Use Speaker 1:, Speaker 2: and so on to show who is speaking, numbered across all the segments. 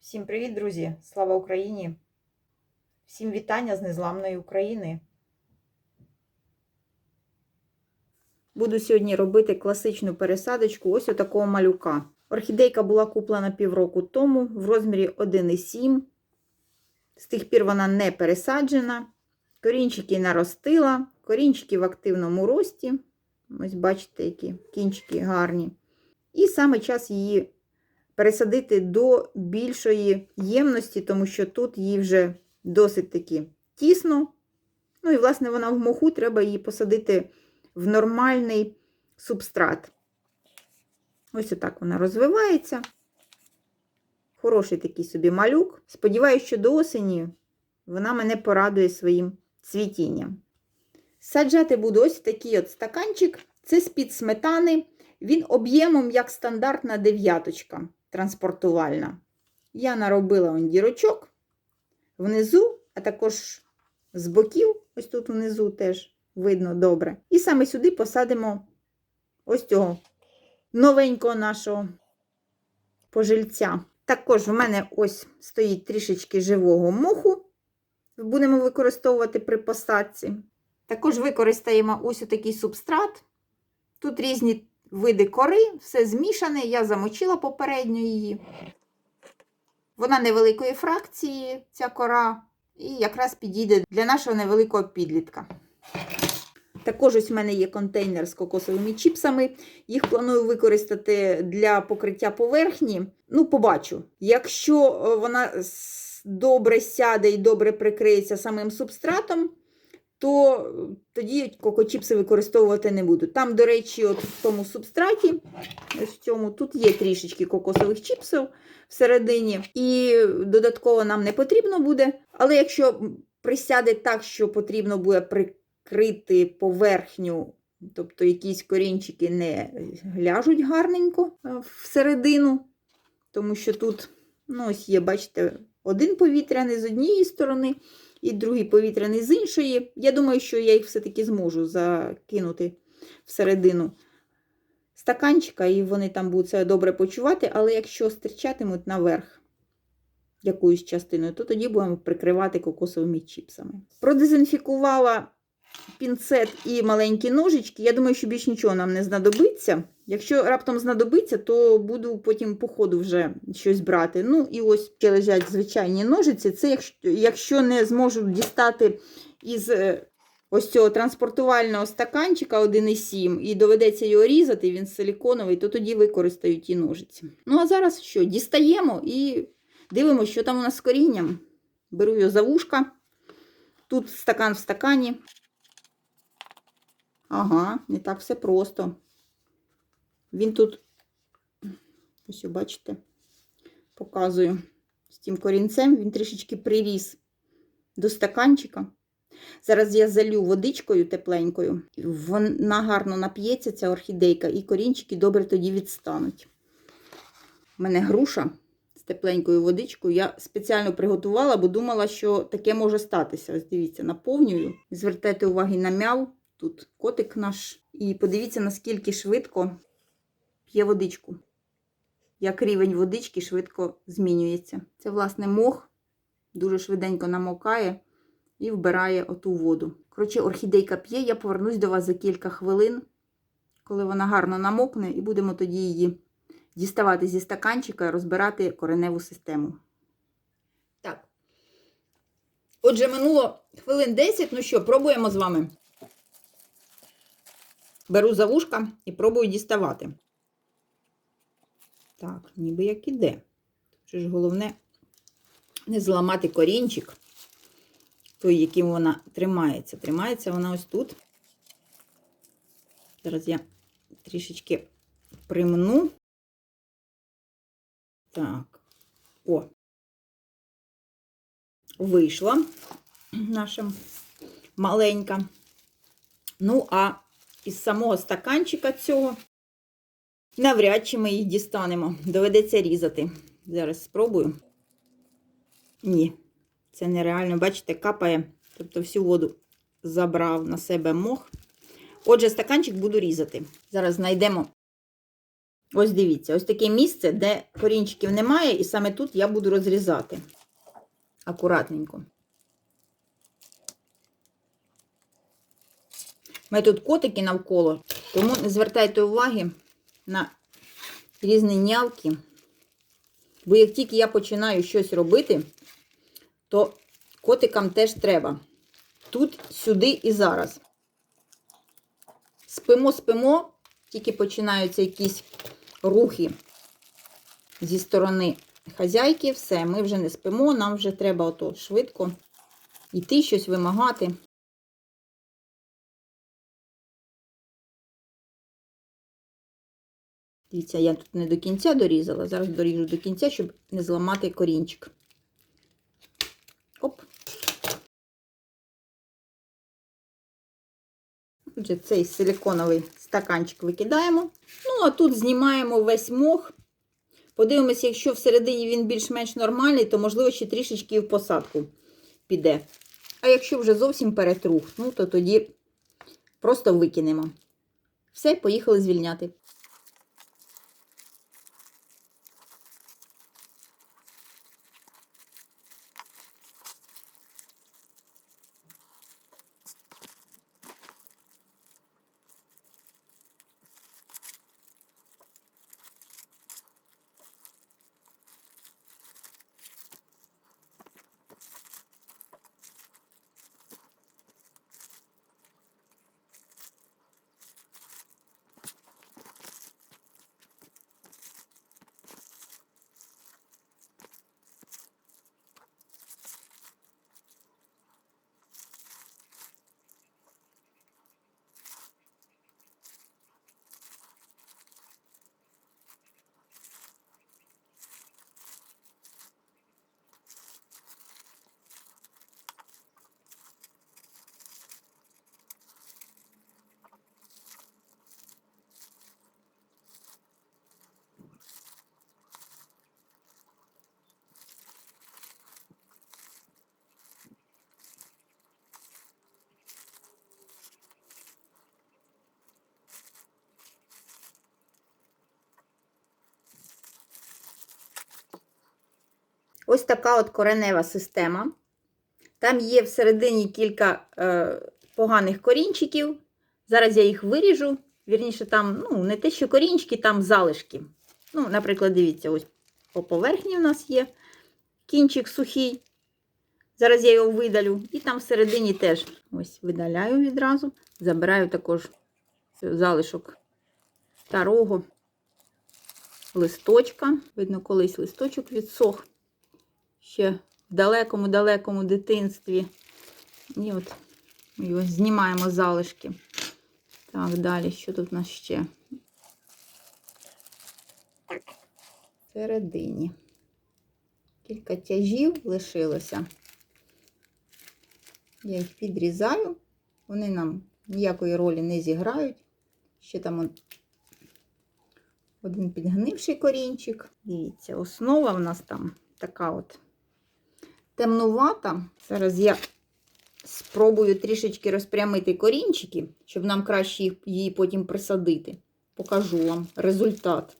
Speaker 1: Всім привіт, друзі! Слава Україні! Всім вітання з незламної України. Буду сьогодні робити класичну пересадочку ось такого малюка. Орхідейка була куплена півроку тому в розмірі 1,7. З тих пір вона не пересаджена. Корінчики наростила, корінчики в активному рості. Ось бачите, які кінчики гарні. І саме час її пересадити до більшої ємності, тому що тут їй вже досить таки тісно. Ну і, власне, вона в моху, треба її посадити в нормальний субстрат. Ось отак вона розвивається. Хороший такий собі малюк. Сподіваюся, що до осені вона мене порадує своїм цвітінням. Саджати буду ось такий от стаканчик. Це з-під сметани. Він об'ємом як стандартна дев'яточка транспортувальна. Я наробила он дірочок внизу, а також з боків, ось тут внизу теж видно добре. І саме сюди посадимо ось цього новенького нашого пожильця. Також в мене ось стоїть трішечки живого моху. Будемо використовувати при посадці. Також використаємо ось такий субстрат. Тут різні види кори, все змішане, я замочила попередньо її. Вона невеликої фракції, ця кора, і якраз підійде для нашого невеликого підлітка. Також ось в мене є контейнер з кокосовими чіпсами. Їх планую використати для покриття поверхні. Ну, побачу. Якщо вона добре сяде і добре прикриється самим субстратом, то тоді кокочіпси використовувати не буду. Там, до речі, от в тому субстраті, ось в цьому, тут є трішечки кокосових чіпсів всередині, і додатково нам не потрібно буде. Але якщо присяде так, що потрібно буде прикрити поверхню, тобто якісь корінчики не ляжуть гарненько всередину, тому що тут, ну, ось є, бачите, один повітряний з однієї сторони і другий повітряний з іншої. Я думаю, що я їх все-таки зможу закинути всередину стаканчика, і вони там будуть себе добре почувати, але якщо стирчатимуть наверх якоюсь частиною, то тоді будемо прикривати кокосовими чіпсами. Продезінфікувала пінцет і маленькі ножички. Я думаю, що більш нічого нам не знадобиться. Якщо раптом знадобиться, то буду потім по ходу вже щось брати. Ну, і ось ще лежать звичайні ножиці. Це якщо, не зможу дістати із ось цього транспортувального стаканчика 1,7 і доведеться його різати, він силіконовий, то тоді використаю ті ножиці. Ну, а зараз що? Дістаємо і дивимося, що там у нас з корінням. Беру його за вушка. Тут стакан в стакані. Ага, не так все просто. Він тут, ось, бачите, показую з тим корінцем, він трішечки приріс до стаканчика. Зараз я залю водичкою тепленькою, вона гарно нап'ється, ця орхідейка, і корінчики добре тоді відстануть. У мене груша з тепленькою водичкою. Я спеціально приготувала, бо думала, що таке може статися. Ось дивіться, наповнюю. Звертайте увагу на мяв. Тут котик наш. І подивіться, наскільки швидко п'є водичку. Як рівень водички швидко змінюється. Це, власне, мох дуже швиденько намокає і вбирає оту воду. Коротше, орхідейка п'є, я повернусь до вас за кілька хвилин, коли вона гарно намокне, і будемо тоді її діставати зі стаканчика і розбирати кореневу систему. Так. Отже, минуло хвилин 10. Ну що, пробуємо з вами. Беру за вушка і пробую діставати. Так, ніби як іде. Тут ж головне не зламати корінчик, той, яким вона тримається. Тримається вона ось тут. Зараз я трішечки примну. Так, о, вийшла наша маленька. Ну, а із самого стаканчика цього навряд чи ми їх дістанемо. Доведеться різати. Зараз спробую. Ні, це нереально. Бачите, капає, тобто всю воду забрав на себе мох. Отже, стаканчик буду різати. Зараз знайдемо. Ось дивіться, ось таке місце, де корінчиків немає, і саме тут я буду розрізати. Акуратненько. Мене тут котики навколо, тому не звертайте уваги на різні нявки. Бо як тільки я починаю щось робити, то котикам теж треба. Тут, сюди і зараз. Спимо, спимо, тільки починаються якісь рухи зі сторони хазяйки. Все, ми вже не спимо, нам вже треба ото швидко йти щось вимагати. Дивіться, я тут не до кінця дорізала, зараз доріжу до кінця, щоб не зламати корінчик. Оп. Отже, цей силиконовий стаканчик викидаємо. Ну, а тут знімаємо весь мох. Подивимося, якщо всередині він більш-менш нормальний, то, можливо, ще трішечки в посадку піде. А якщо вже зовсім перетрух, ну, то тоді просто викинемо. Все, поїхали звільняти. Ось така от коренева система. Там є всередині кілька е, поганих корінчиків. Зараз я їх виріжу. Вірніше, там, ну, не те, що корінчики, там залишки. Ну, наприклад, дивіться, ось по поверхні у нас є кінчик сухий. Зараз я його видалю. І там всередині теж ось видаляю відразу. Забираю також залишок старого листочка. Видно, колись листочок відсох ще в далекому-далекому дитинстві. І от його знімаємо залишки. Так, далі, що тут у нас ще? Всередині. Кілька тяжів лишилося. Я їх підрізаю, вони нам ніякої ролі не зіграють. Ще там один підгнивший корінчик. Дивіться, основа в нас там така от темнувата. Зараз я спробую трішечки розпрямити корінчики, щоб нам краще її потім присадити. Покажу вам результат.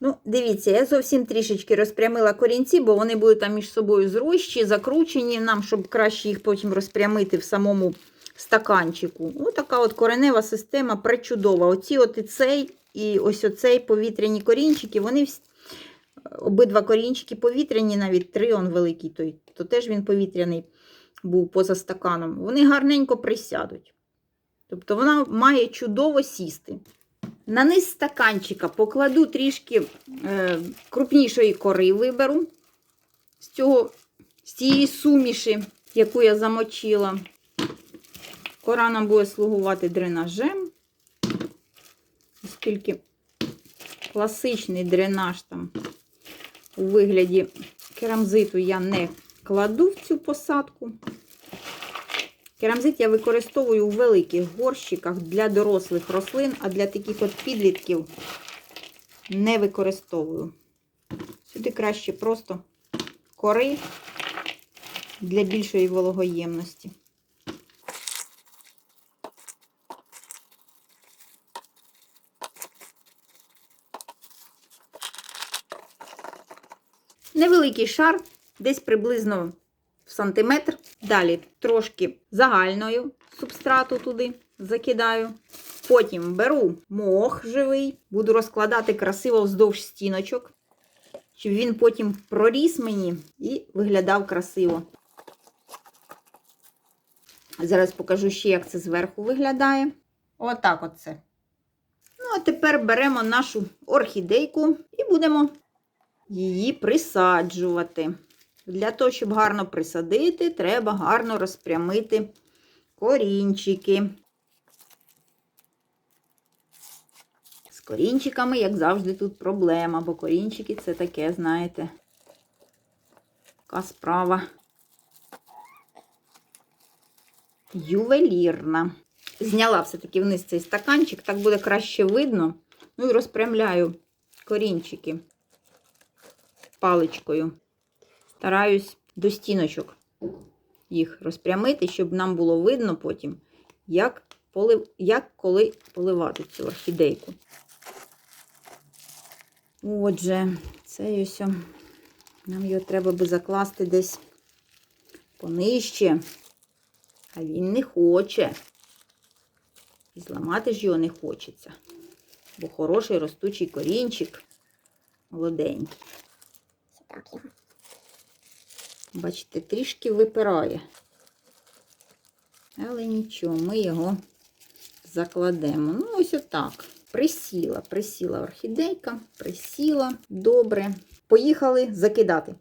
Speaker 1: Ну, дивіться, я зовсім трішечки розпрямила корінці, бо вони були там між собою зрощі, закручені нам, щоб краще їх потім розпрямити в самому стаканчику. Ось така от коренева система пречудова. Оці от і цей, і ось оцей повітряні корінчики, вони обидва корінчики повітряні, навіть три он великий, той, то теж він повітряний був поза стаканом. Вони гарненько присядуть. Тобто вона має чудово сісти. На низ стаканчика покладу трішки е, крупнішої кори виберу з, цього, з цієї суміші, яку я замочила. Кора нам буде слугувати дренажем, оскільки класичний дренаж там у вигляді керамзиту я не кладу в цю посадку. Керамзит я використовую у великих горщиках для дорослих рослин, а для таких от підлітків не використовую. Сюди краще просто кори для більшої вологоємності. Невеликий шар, десь приблизно в сантиметр. Далі трошки загальною субстрату туди закидаю. Потім беру мох живий, буду розкладати красиво вздовж стіночок, щоб він потім проріс мені і виглядав красиво. Зараз покажу ще, як це зверху виглядає. Отак оце. Ну, а тепер беремо нашу орхідейку і будемо її присаджувати. Для того, щоб гарно присадити, треба гарно розпрямити корінчики. З корінчиками, як завжди, тут проблема, бо корінчики це таке, знаєте, така справа. Ювелірна. Зняла все-таки вниз цей стаканчик, так буде краще видно. Ну і розпрямляю корінчики паличкою. Стараюсь до стіночок їх розпрямити, щоб нам було видно потім, як, полив... як коли поливати цю орхідейку. Отже, це ось. Нам його треба би закласти десь понижче. А він не хоче. І зламати ж його не хочеться. Бо хороший ростучий корінчик. Молоденький. Бачите, трішки випирає. Але нічого, ми його закладемо. Ну, ось отак. Присіла, присіла орхідейка, присіла. Добре. Поїхали закидати.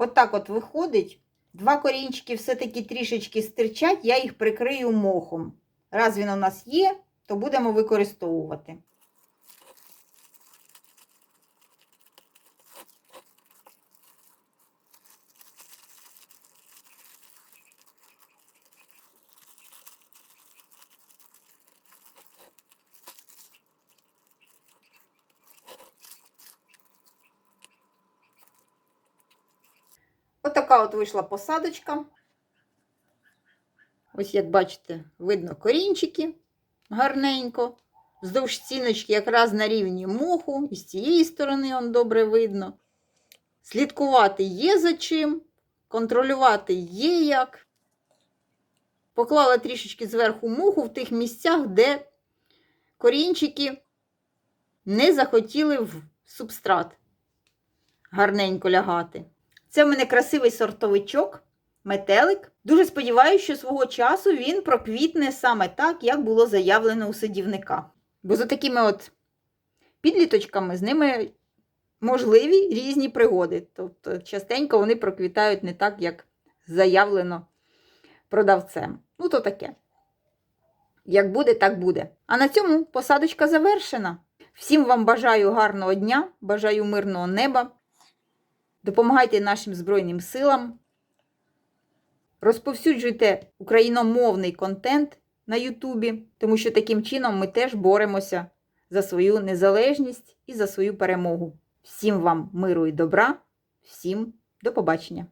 Speaker 1: Отак от виходить. Два корінчики все-таки трішечки стирчать, я їх прикрию мохом. Раз він у нас є, то будемо використовувати. Отака от вийшла посадочка. Ось, як бачите, видно корінчики гарненько. Вздовж стіночки якраз на рівні моху, і з цієї сторони он добре видно. Слідкувати є за чим, контролювати є як. Поклала трішечки зверху муху в тих місцях, де корінчики не захотіли в субстрат гарненько лягати. Це в мене красивий сортовичок, метелик. Дуже сподіваюся, що свого часу він проквітне саме так, як було заявлено у садівника. Бо за такими от підліточками з ними можливі різні пригоди. Тобто, частенько вони проквітають не так, як заявлено продавцем. Ну, то таке. Як буде, так буде. А на цьому посадочка завершена. Всім вам бажаю гарного дня, бажаю мирного неба. Допомагайте нашим Збройним силам. Розповсюджуйте україномовний контент на Ютубі, тому що таким чином ми теж боремося за свою незалежність і за свою перемогу. Всім вам миру і добра, всім до побачення!